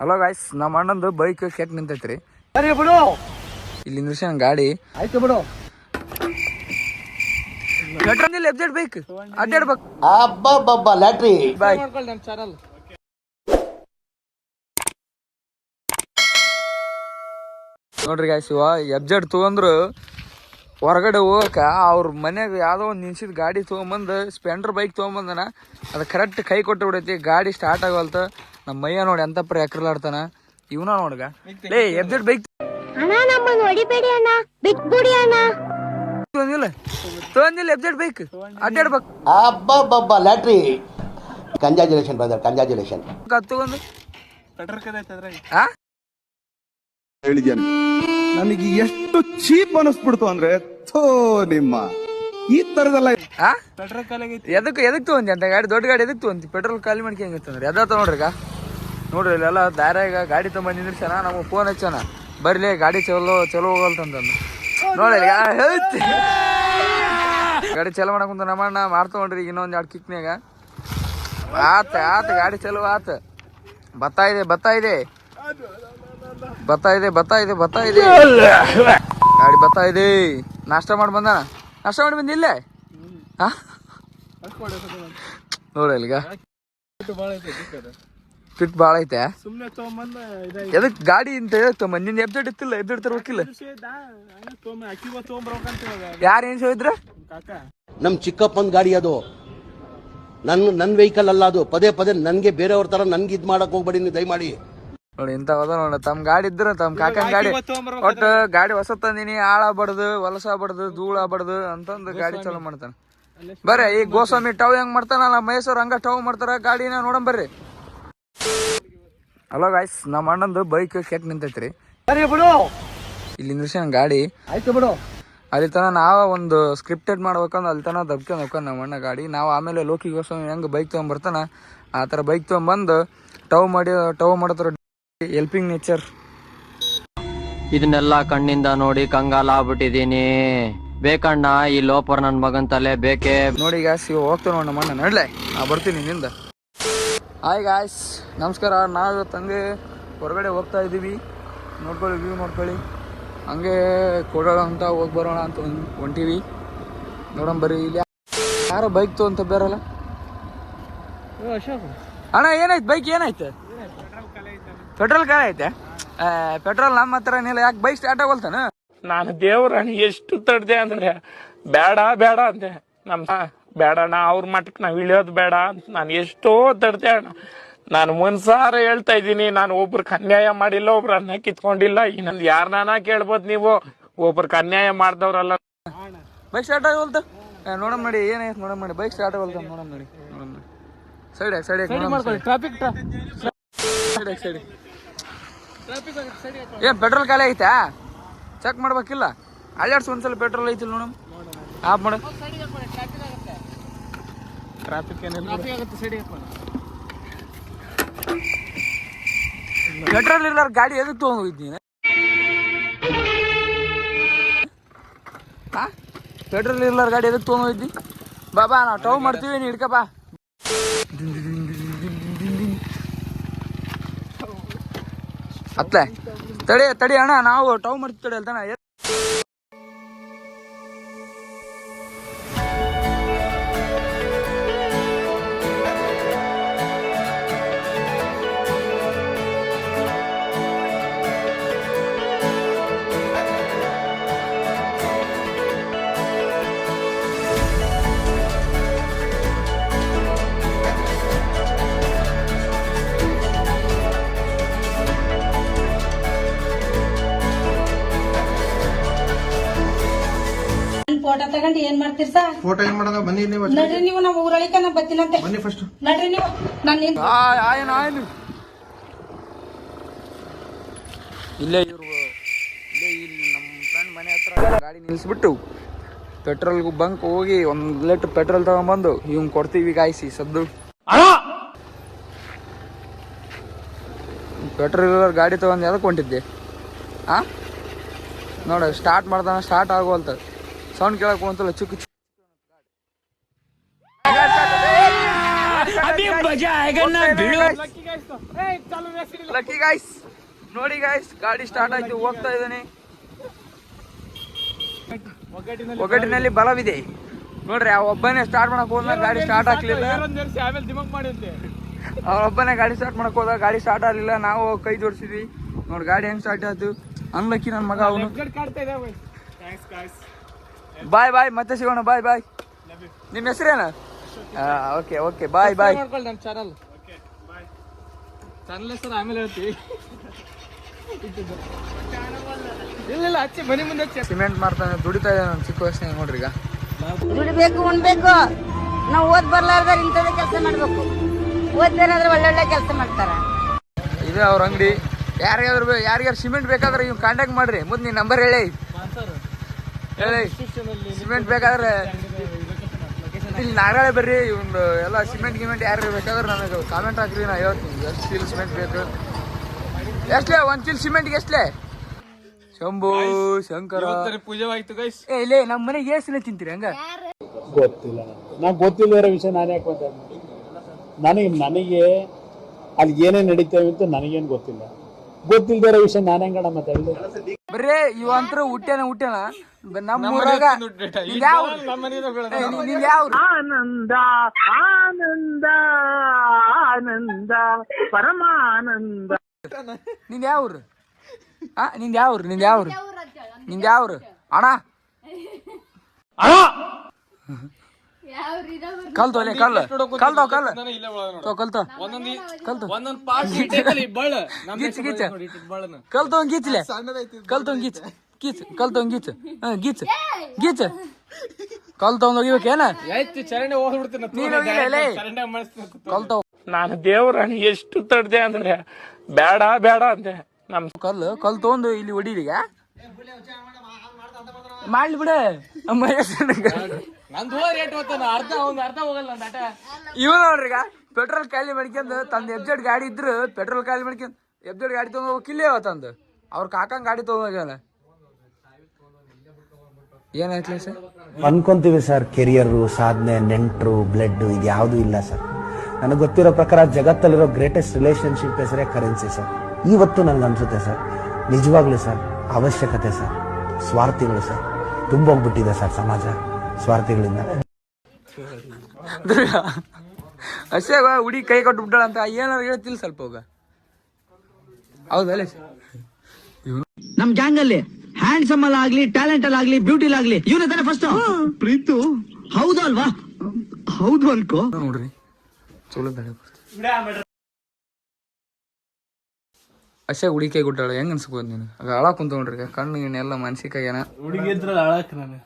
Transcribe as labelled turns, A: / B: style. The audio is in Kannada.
A: ಹಲೋ ಗಾಯ್ಸ್ ನಮ್ಮ ಅಣ್ಣಂದು ಬೈಕ್ ಕೆಟ್ಟ ನಿಂತೈತ್ರಿ.
B: ಸರಿ ಬಿಡು.
A: ಇಲ್ಲಿ ನಿಲ್ಸ ಗಾಡಿ.
B: ಆಯ್ತು ಬಿಡು.
A: ಕೆಟ್ಟಂದಿಲ್ಲ ಎಬ್ಜೆಟ್ ಬೈಕ್ ಅಡ್ಡಾಡ್ಬೇಕು.
C: ಅಬ್ಬಬ್ಬಬ್ಬ ಲ್ಯಾಟ್ರಿ.
A: ಬಾಯ್
B: ನನ್ನ ಚಾನಲ್
A: ನೋಡ್ರಿ ಗಾಯ್ಸ್ ಇವ ಎಬ್ಜೆಟ್ ತೊಗೊಂಡ್ರು ಹೊರಗಡೆ ಹೋಗಕ ಅವ್ರ ಮನ್ಯಾಗ ಯಾವುದೋ ಒಂದು ನಿನ್ಸಿದ ಗಾಡಿ ತೊಗೊಂಬಂದು ಸ್ಪೆಂಡರ್ ಬೈಕ್ ತೊಗೊಂಬಂದನ ಅದು ಕರೆಕ್ಟ್ ಕೈ ಕೊಟ್ಟು ಬಿಡೈತಿ ಗಾಡಿ ಸ್ಟಾರ್ಟ್ ಆಗೋಲ್ತ ನಮ್ಮ ಮಯ್ಯ ನೋಡಿ ಎಂತ ಪರಿ ಎಕ್ರಲಾಡ್ತಾನ ಇವನ ನೋಡ್ಗ. ಲೇ ಎಬ್ಜೆಟ್ ಬೈಕ್ ತೊಗೊಂದಿಲ್ಲ ತೊಗೊಂದಿಲ್ಲ ಎಬ್ಜೆಟ್ ಬೈಕ್ ಅಡ್ಡಾಡ್ಬೇಕು.
C: ಅಬ್ಬಬ್ಬಬ್ಬ ಲ್ಯಾಟ್ರಿ ಕಂಜಾಜುಲೇಷನ್ ಬ್ರದರ್ ಕಂಜಾಜುಲೇಷನ್
A: ಆ?
D: ಹೇಳಿದ್ದೇನೆ ನನಗೆ ಎಷ್ಟು ಚೀಪ್ ಅನಿಸ್ಬಿಡ್ತು ಅಂದ್ರೆ ಥೋ ನಿಮ್ಮ. ಈ ತರದಲ್ಲ
A: ಆ?
B: ಪೆಟ್ರೋಲ್ ಖಾಲಿ
A: ಎದಕ್ಕೆ ಎದಕ್ಕೆ ತೊಗೊಂತಿ ಅಂತ? ಗಾಡಿ ದೊಡ್ಡ ಗಾಡಿ ಎದಕ್ಕೆ ತೊಗೊಂತಿ? ಪೆಟ್ರೋಲ್ ಖಾಲಿ ಮಾಡ್ಕೆ ಹೆಂಗತ್ತಂದ್ರೆ ಎದಾತ ನೋಡ್ರಿ ಈಗ? ನೋಡ್ರಿ ಇಲ್ಲೆಲ್ಲ ದಾರ್ಯಾಗ ಗಾಡಿ ತೊಗೊಂಬಂದು ನಿಂದ್ರಸನ ನಮಗೆ ಫೋನ್ ಹಚ್ಚಣ. ಬರ್ಲಿ ಗಾಡಿ ಚಲೋ ಚಲೋ ಹೋಗಲ್ತಂತಂದು ನೋಡಿ ಹೇಳ್ತಿ. ಗಾಡಿ ಚಲೋ ಮಾಡಕ್ ಕುಂತ ನಮ್ಮ ಅಣ್ಣ ಈಗ ಇನ್ನೊಂದು ಎರಡು ಕಿಕ್ನ್ಯಾಗ. ಆತ ಆತ ಗಾಡಿ ಚಲೋ ಆತ. ಬತ್ತಾಯಿದೆ ಇದೆ ಬತ್ತಾ ಇದೆ. ಬತ್ತಾ ಇದೆ ಬತ್ತಾ ಇದೆ ಬತ್ತಾ ಇದೆ. ಗಾಡಿ ಬತ್ತಾ ಇದೆ. ನಾಷ್ಟ ಮಾಡಿ ಬಂದ ನಾಷ್ಟ ಮಾಡಿ ಬಂದ ಇಲ್ಲೇ?
B: ಹಾಂ? ಐತೆ ಟಿಕ್ಕರ್
A: ಫಿಟ್ ಭಾಳ ಐತೆ. ಎದಕ್ ಗಾಡಿ ಅಂತ ಹೇಳ್ತಮ್ಮ ನಿನ್ನ ಎಬ್ಜೆಟ್ ಇತ್ತಿಲ್ಲ ಎಬ್ಜೆಟ್ ತರ್ಬೇಕಿಲ್ಲ.
B: ಇವಾಗ
A: ಯಾರು ಏನ್ ಹೇಳಿದ್ರ
B: ಕಾಕ.
C: ನಮ್ ಚಿಕ್ಕಪ್ಪನ ಗಾಡಿ ಅದು. ನನ್ನ ನನ್ನ ವೆಹಿಕಲ್ ಅಲ್ಲ ಅದು. ಪದೇ ಪದೇ ನನ್ಗೆ ಬೇರೆಯವ್ರ ತರ ನನ್ಗೆ ಇದ್ ಮಾಡಕ್ ಹೋಗ್ಬೇಡಿ ನೀವು ದಯಮಾಡಿ.
A: ನೋಡಿ ಇಂತ ಹೋದ ನೋಡ ತಮ್ಮ ಗಾಡಿ ಇದ್ರ ತಮ್ಮ ಕಾಕನ್ ಗಾಡಿ ಒಟ್ಟು ಗಾಡಿ ಹೊಸ ತಂದಿನಿ ಬಡ್ದು ಧೂಳ ಬಡ್ದು ಅಂತಂದು ಗಾಡಿ ಚಲೋ ಮಾಡ್ತಾನೆ. ಬರ್ರಿ ಈ ಗೋಸ್ವಾಮಿ. ಟವ್ ಹೆಂಗ್ ಮಾಡ್ತಾನಲ್ಲ ಮೈಸೂರು ಹಂಗ ಟವ್ ಮಾಡ್ತಾರ ಗಾಡಿನ ನೋಡಂ ಬರ್ರಿ. ಹಲೋ ಗಾಯ್ಸ್ ನಮ್ಮ ಅಣ್ಣಂದು ಬೈಕ್ ಕೆಟ್ಟ ನಿಂತೈತ್ರಿ.
B: ಬಿಡು.
A: ಇಲ್ಲಿ ನಿಲ್ಸನ್ ಗಾಡಿ.
B: ಆಯ್ತು ಬಿಡು.
A: ಅಲ್ಲಿ ತನ ನಾವ ಒಂದು ಸ್ಕ್ರಿಪ್ಟೆಡ್ ಮಾಡ್ಬೇಕಂದ್ರೆ ಅಲ್ಲಿ ತನ ದಬ್ಕೊಂಡ್ ಹೋಗ್ಕೊಂಡ್ ನಮ್ಮ ಅಣ್ಣ ಗಾಡಿ. ನಾವು ಆಮೇಲೆ ಲೋಕಿ ಗೋಸ್ವಾಮಿ ಹೆಂಗ್ ಬೈಕ್ ತೊಗೊಂಬರ್ತಾನ ಆ ಥರ ಬೈಕ್ ತೊಗೊಂಬಂದು ಟವ್ ಮಾಡಿ ಟವ್ ಮಾಡತ್ತಾರ ಹೆಲ್ಪಿಂಗ್ ನೇಚರ್
E: ಇದನ್ನೆಲ್ಲ ಕಣ್ಣಿಂದ ನೋಡಿ ಕಂಗಾಲ ಆಗ್ಬಿಟ್ಟಿದೀನಿ ಬೇಕಣ್ಣ ಈ ಲೋಪರ್ ನನ್ ಮಗನ್ ತಲೆ ಬೇಕೇ.
A: ನೋಡಿ ಗಾಯ್ಸ್ ಇವ ಹೋಗ್ತಾವ ನೋಡಿ ನಮ್ಮ ಅಣ್ಣ ನಡ್ಲೆ. ನಾ ಬರ್ತೀನಿ ನಿಂದ. ಹಾಯ್ ಗಾಯ್ಸ್ ನಮಸ್ಕಾರ. ನಾವು ತಂದೆ ಹೊರಗಡೆ ಹೋಗ್ತಾ ಇದ್ದೀವಿ. ನೋಡ್ಕೊಳ್ಳಿ ವ್ಯೂ ನೋಡ್ಕೊಳ್ಳಿ. ಹಂಗೆ ಕೊಡೋಣ ಅಂತ ಹೋಗಿ ಬರೋಣ ಅಂತ ಒಂದ್- ಹೊಂಟೀವಿ. ನೋಡೋಣ ಬರ್ರಿ ಇಲ್ಲಿ ಯಾರೋ ಬೈಕ್ ತೊಗೊಂತ ಬೇರಲ್ಲ
B: ಓ ಅಶೋಕ್.
A: ಅಣ್ಣ ಏನಾಯ್ತು? ಬೈಕ್ ಏನಾಯ್ತು? ಪೆಟ್ರೋಲ್ ಕಾಲ ಐತೆ. ಪೆಟ್ರೋಲ್ ನಮ್ಮ ಹತ್ರ ಏನಿಲ್ಲ ಯಾಕೆ ಬೈಕ್ ಸ್ಟಾರ್ಟ್ ಆಗೋಲ್ತಾನ
F: ನಾನು ದೇವ್ರ ಎಷ್ಟು ತಡ್ದೆ ಅಂದ್ರೆ ಬೇಡ ಬೇಡ ಅಂದೆ. ನಮ್ಮ ಬೇಡ ನಾ ಅವ್ರ ಮಟ್ಟಕ್ಕೆ ನಾವು ಇಳಿಯೋದು ಬೇಡ ಅಂತ ನಾನು ಎಷ್ಟೋ ತಡ್ದೆ ಅಣ್ಣ. ನಾನು ಮನ್ಸಾರ ಹೇಳ್ತಾ ಇದ್ದೀನಿ ನಾನು ಒಬ್ರಿಗೆ ಅನ್ಯಾಯ ಮಾಡಿಲ್ಲ ಒಬ್ರು ಅನ್ನ ಕಿತ್ಕೊಂಡಿಲ್ಲ. ಇನ್ನೊಂದು ಯಾರನ್ನ ಕೇಳ್ಬೋದು ನೀವು ಒಬ್ರಿಗೆ ಅನ್ಯಾಯ ಮಾಡ್ದವ್ರಲ್ಲ.
A: ಬೈಕ್ ಸ್ಟಾರ್ಟ್ ಆಗೋಲ್ತ ನೋಡಮ್ ನೋಡಿ ಏನಾಯ್ತು ನೋಡಮ್ ನೋಡಿ ಬೈಕ್ ಸ್ಟಾರ್ಟ್ ಆಗೋಲ್ತ ನೋಡಮ್ ನೋಡಿ ನೋಡಮ್ ನೋಡಿ. ಸೈಡ್ ಸೈಡ್
B: ಮಾಡ್ಕೊಳ್ಳಿ ಟ್ರಾಫಿಕ್
A: ಸೈಡ್ ಸೈಡ್ ಏನ್ ಪೆಟ್ರೋಲ್ ಖಾಲಿ ಐತಾ? ಚೆಕ್ ಮಾಡ್ಬೇಕಿಲ್ಲ. ಅಲ್ಲಾಡ್ಸ್ ಒಂದ್ಸಲ ಪೆಟ್ರೋಲ್ ಐತಿಲ್ಲ ನೋಡಮ್ ಆಫ್ ಮಾಡು.
B: ಟ್ರಾಫಿಕ್ ಏನಿಲ್ಲ.
A: ಪೆಟ್ರೋಲ್ ಇಲ್ಲ ಗಾಡಿ ಎದಕ್ ತೊಗೊಂಡು ಹೋಗಿದ್ ನೀನು? ಪೆಟ್ರೋಲ್ ಇರ್ಲಾರ ಗಾಡಿ ಎದಕ್ ತೊಗೊಂಡು ಬಾಬಾ ಬಾ ಬಾ ನಾವು ಟವ್ ಮಾಡ್ತೀವಿ ನೀ ಹಿಡ್ಕ ಅತ್ಲೆ ತಡಿ ತಡಿ ಅಣ್ಣ ನಾವು ಟವ್ ಮಾಡ್ತೀವಿ ತಡಿ ಅಲ್ತಾನ.
G: ತಗೊಂಡು ಏನ್ ಮಾಡ್ತೀರಿ ಸರ್?
D: ಫೋಟೋ ಏನ್ ಮಾಡೋದ? ಬನ್ನಿ ನೀವು
G: ನಡ್ರಿ ನೀವು ನಮ್ಮ ಊರಳಿಕ ನಾ ಬತ್ತಿನಂತೆ.
D: ಬನ್ನಿ ಫಸ್ಟ್
G: ನಡ್ರಿ ನೀವು. ನಾನು
A: ಇಲ್ಲೇ ಇವರು ಇಲ್ಲೇ ಇಲ್ಲಿ ನಮ್ಮ ಫ್ರೆಂಡ್ ಮನೆ ಹತ್ರ ಗಾಡಿ ನಿಲ್ಲಿಸ್ಬಿಟ್ಟು ಪೆಟ್ರೋಲ್ ಬಂಕ್ ಹೋಗಿ ಒಂದ್ ಲೀಟರ್ ಪೆಟ್ರೋಲ್ ತಗೊಂಬಂದು ಇವ್ನ್ ಕೊಡ್ತೀವಿ ಗಾಯಿಸಿ ಸದ್ದು. ಪೆಟ್ರೋಲ್ ಗಾಡಿ ತಗೊಂಡು ಯಾವ್ದಕ್ಕೆ ಹೊಂಟಿದ್ದೆ ಆ? ನೋಡ ಸ್ಟಾರ್ಟ್ ಮಾಡ್ದಾನ ಸ್ಟಾರ್ಟ್ ಆಗೋಲ್ತ ಸೌಂಡ್ ಕೇಳಕ್ ಅಂತಲ್ಲ ಚುಕ್ ಲಕ್ಕಿ ಗಾಯ್ಸ್ ನೋಡಿ ಗಾಯ್ಸ್ ಗಾಡಿ ಸ್ಟಾರ್ಟ್ ಆಯ್ತು ಹೋಗ್ತಾ ಇದ್ದಾನೆ. ಒಗ್ಗಟ್ಟಿನಲ್ಲಿ ಬಲವಿದೆ. ನೋಡ್ರಿ ಆ ಒಬ್ಬನೇ ಸ್ಟಾರ್ಟ್ ಮಾಡಕ್ ಹೋದ ಗಾಡಿ ಸ್ಟಾರ್ಟ್ ಆಗ್ಲಿಲ್ಲ.
B: ಆಮೇಲೆ ದಿಮಾಗ್ ಮಾಡಿದ್ದೆ.
A: ಅವ್ರ ಒಬ್ಬನೇ ಗಾಡಿ ಸ್ಟಾರ್ಟ್ ಮಾಡಕ್ ಹೋದ ಗಾಡಿ ಸ್ಟಾರ್ಟ್ ಆಗ್ಲಿಲ್ಲ ನಾವು ಕೈ ಜೋಡಿಸಿದ್ವಿ. ನೋಡಿ ಗಾಡಿ ಹೆಂಗ್ ಸ್ಟಾರ್ಟ್ ಆಯ್ತು? ಅನ್ಲಕ್ಕಿ ನನ್ನ ಮಗ ಅವನು
B: ಕಾಡ್ತಾ ಇದ್ದಾವೆ ಥ್ಯಾಂಕ್ಸ್ ಗಾಯ್ಸ್
A: ಬಾಯ್ ಬಾಯ್ ಮತ್ತೆ ಸಿಗೋಣ ಬಾಯ್ ಬಾಯ್ ನಿಮ್ಮ ಹೆಸರೇನ? ಓಕೆ ಓಕೆ ಬಾಯ್ ಬಾಯ್
B: ಮಾಡ್ಕೊಳ್ಳಿ ನಮ್ಮ ಚಾನಲ್ ಚಾನಲ್ ಹೆಸರು ಆಮೇಲೆ ಹೇಳ್ತೀವಿ. ಇಲ್ಲ ಇಲ್ಲ ಹಚ್ಚಿ ಮನೆ ಮುಂದೆ ಹಚ್ಚಿ.
A: ಸಿಮೆಂಟ್ ಮಾಡ್ತಾನೆ ದುಡಿತಾ ಇದ್ದಾನೆ ನಾನು ಚಿಕ್ಕ ವಯಸ್ಸಿನ ನೋಡ್ರಿ ಈಗ.
H: ದುಡಿಬೇಕು ಉಣ್ಬೇಕು. ನಾವು ಓದ್ ಬರ್ಲಾರ್ದಾರ ಇಂಥದ್ದೇ ಕೆಲಸ ಮಾಡ್ಬೇಕು. ಓದ್ದೇನಾದ್ರೆ ಒಳ್ಳೊಳ್ಳೆ ಕೆಲಸ ಮಾಡ್ತಾರ.
A: ಇದೆ ಅವ್ರ ಅಂಗಡಿ. ಯಾರಿಗಾದ್ರು ಬೇ- ಯಾರಿಗಾರು ಸಿಮೆಂಟ್ ಬೇಕಾದ್ರೆ ಇವ್ ಕಾಂಟ್ಯಾಕ್ಟ್ ಮಾಡ್ರಿ. ಮುಂದೆ ನೀನು ನಂಬರ್ ಹೇಳಿ. ಹೇಳಿ, ಸಿಮೆಂಟ್ ಬೇಕಾದ್ರೆ ಇಲ್ಲಿ ನಾಗಾಳೆ ಬರ್ರಿ ಒಂದು ಎಲ್ಲ ಸಿಮೆಂಟ್ ಗಿಮೆಂಟ್ ಯಾರು ಬೇಕಾದ್ರೆ ನನಗೆ ಕಾಮೆಂಟ್ ಹಾಕ್ರಿ, ನಾ ಹೇಳ್ತೀನಿ. ಎಷ್ಟು ಸಿಮೆಂಟ್ ಬೇಕು ಎಷ್ಟೇ ಒಂದು ಚೀಲ ಸಿಮೆಂಟ್ಗೆ ಎಷ್ಟೇ ಶಂಭು, ಶಂಕರ.
B: ಪೂಜೆ ಆಯ್ತು ಗೈಸ್
A: ಏ, ಇಲ್ಲೇ ನಮ್ಮ ಮನೆಗೆ ಏಸಿನ ತಿಂತೀರಿ ಹಂಗ?
I: ಗೊತ್ತಿಲ್ಲ. ನಾ ಗೊತ್ತಿಲ್ಲದಿರೋ ವಿಷಯ ನಾನು ಯಾಕೆ ಅಂತ ನನಗೆ ನನಗೆ ಅಲ್ಲಿ ಏನೇನು ನಡೀತೇವೆ ಅಂತ ನನಗೇನು ಗೊತ್ತಿಲ್ಲ. ಗೊತ್ತಿಲ್ದಿರೋ ವಿಷಯ ನಾನು ಹೆಂಗಣ ಮಾತಾಡಲಿ?
A: ಬರ್ರಿ ಇವಂತ್ರ ಹುಟ್ಟೆನ ಹುಟ್ಟ್ಯಾನ ನಮ್ಮ ಊರಾಗ ನಿಂದ್ ಯಾವ ಯಾವ?
B: ಆನಂದ ಆನಂದ ಆನಂದ ಪರಮಾನಂದ.
A: ನಿಂದ ಯಾವ್ರ? ಆ ನಿಂದ ಯಾವ್ರ ನಿಂದ ಯಾವ್ರ? ನಿಂದ ಯಾವ್ರ? ಅಣ್ಣ? ಅಣ್ಣ! ಕಲ್ತು ಅಲ್ಲೇ ಕಲ್ ಕಲ್ತಾವ್ ಕಲ್ ತೋ ಕಲ್ತು ಕಲ್ತು
B: ಒಂದೊಂದ್ ಪಾಸ್ ಬಳ್ಳ.
A: ಗೀಚ್ ಗೀಚ್. ಕಲ್ತು ಒಂದ್ ಗೀಚ್ಲೆ ಕಲ್ತು ಒಂದ್ ಗೀಚ್ ಗೀಚ್. ಕಲ್ತು ಒಂದ್ ಗೀಚ್. ಹಾ ಗೀಚ್. ಗೀಚ್. ಕಲ್ತು ಒಂದ್ ಹೋಗಿಬೇಕೇನ
B: ಆಯ್ತು ಚರಂಡಿ ಹೋಗ್ಬಿಡ್ತೀನಿ
A: ನೀನ್ ಕಲ್ತಾವ್
F: ದೇವ್ರ ಎಷ್ಟು ತಡ್ದೆ ಅಂದ್ರೆ ಬೇಡ ಬೇಡ ಅಂದೆ. ನಮ್
A: ಕಲ್ಲು ಕಲ್ ತಗೊಂಡು ಇಲ್ಲಿ ಹೊಡಿಲಿಗ ಮಾಡ್ಲಿ ಬಿಡ. ಅಮ್ಮ
B: ನಂದು ರೇಟ್ ಹೋಗ್ತಾನ ಅರ್ಧ ಒಂದು ಅರ್ಧ ಹೋಗಲ್ಲ ಆಟ
A: ಇವ ನೋಡ್ರಿಗ ಪೆಟ್ರೋಲ್ ಖಾಲಿ ಮಾಡ್ಕೊಂಡು ತಂದ ಎಬ್ಜೆಡ್ ಗಾಡಿ ಇದ್ರು ಪೆಟ್ರೋಲ್ ಖಾಲಿ ಮಾಡ್ಕೊಂಡ್ ಎಬ್ಜೆಡ್ ಗಾಡಿ ತಗೊಂಡ್ ಹೋಗ್ಕಿಲ್ಲೇ ತಂದು ಅವ್ರ ಕಾಕಂಗ್ ಗಾಡಿ ತಗೊಂಡೋಗ್ಯಾನ ಏನಾಯ್ತು ಸರ್
J: ಅನ್ಕೊಂತೀವಿ ಸರ್ ಕೆರಿಯರು ಸಾಧನೆ ನೆಂಟರು ಬ್ಲಡ್ ಇದು ಯಾವುದೂ ಇಲ್ಲ ಸರ್. ನನಗೆ ಗೊತ್ತಿರೋ ಪ್ರಕಾರ ಜಗತ್ತಲ್ಲಿರೋ ಗ್ರೇಟೆಸ್ಟ್ ರಿಲೇಶನ್ಶಿಪ್ ಹೆಸರೇ ಕರೆನ್ಸಿ ಸರ್. ಇವತ್ತು ನನಗೆ ಅನ್ಸುತ್ತೆ ಸರ್ ನಿಜವಾಗ್ಲೂ ಸರ್ ಅವಶ್ಯಕತೆ ಸರ್ ಸ್ವಾರ್ಥಿಗಳು ಸರ್. ತುಂಬ ಹೋಗ್ಬಿಟ್ಟಿದೆ ಸರ್ ಸಮಾಜ. ಸ್ವಾರ್ಥಿಗಳಿಂದ.
A: ಅಷ್ಟೇ ಹುಡಿ ಕೈ ಕೊಟ್ಟು ಬಿಟ್ಟಾಳ ಅಂತ ಏನಾರು ಹೇಳ್ತಿಲ್ಲ ಸ್ವಲ್ಪ ಹೋಗ. ಹೌದಲ್ಲ
J: ನಮ್ ಗ್ಯಾಂಗ್ ಅಲ್ಲಿ ಹ್ಯಾಂಡ್ಸಮ್ ಅಲ್ಲಿ ಆಗ್ಲಿ ಟ್ಯಾಲೆಂಟ್ ಅಲ್ಲಿ ಆಗ್ಲಿ ಬ್ಯೂಟಿ ಆಗ್ಲಿ ಇವನೇ ತಾನೆ ಫಸ್ಟ್ ಪ್ರೀತು? ಹೌದು ಅಲ್ವಾ? ಹೌದು ಅನ್ಕೋ.
A: ನೋಡ್ರಿ. ಚಲೋ ತಡೆ ಅಷ್ಟೇ ಕೊಟ್ಟಾಳ ಹೆಂಗ್ ಅನ್ಸ್ಬೋದು ನೀನು ಅದ ಅಳ ಕುಂತ ನೋಡ್ರಿ ಕಣ್ಣು ಎಲ್ಲ ಏನ?
B: ಹುಡುಗಿ ಇದ್ರಲ್ಲ ಅಳಕ್ ನಾನು.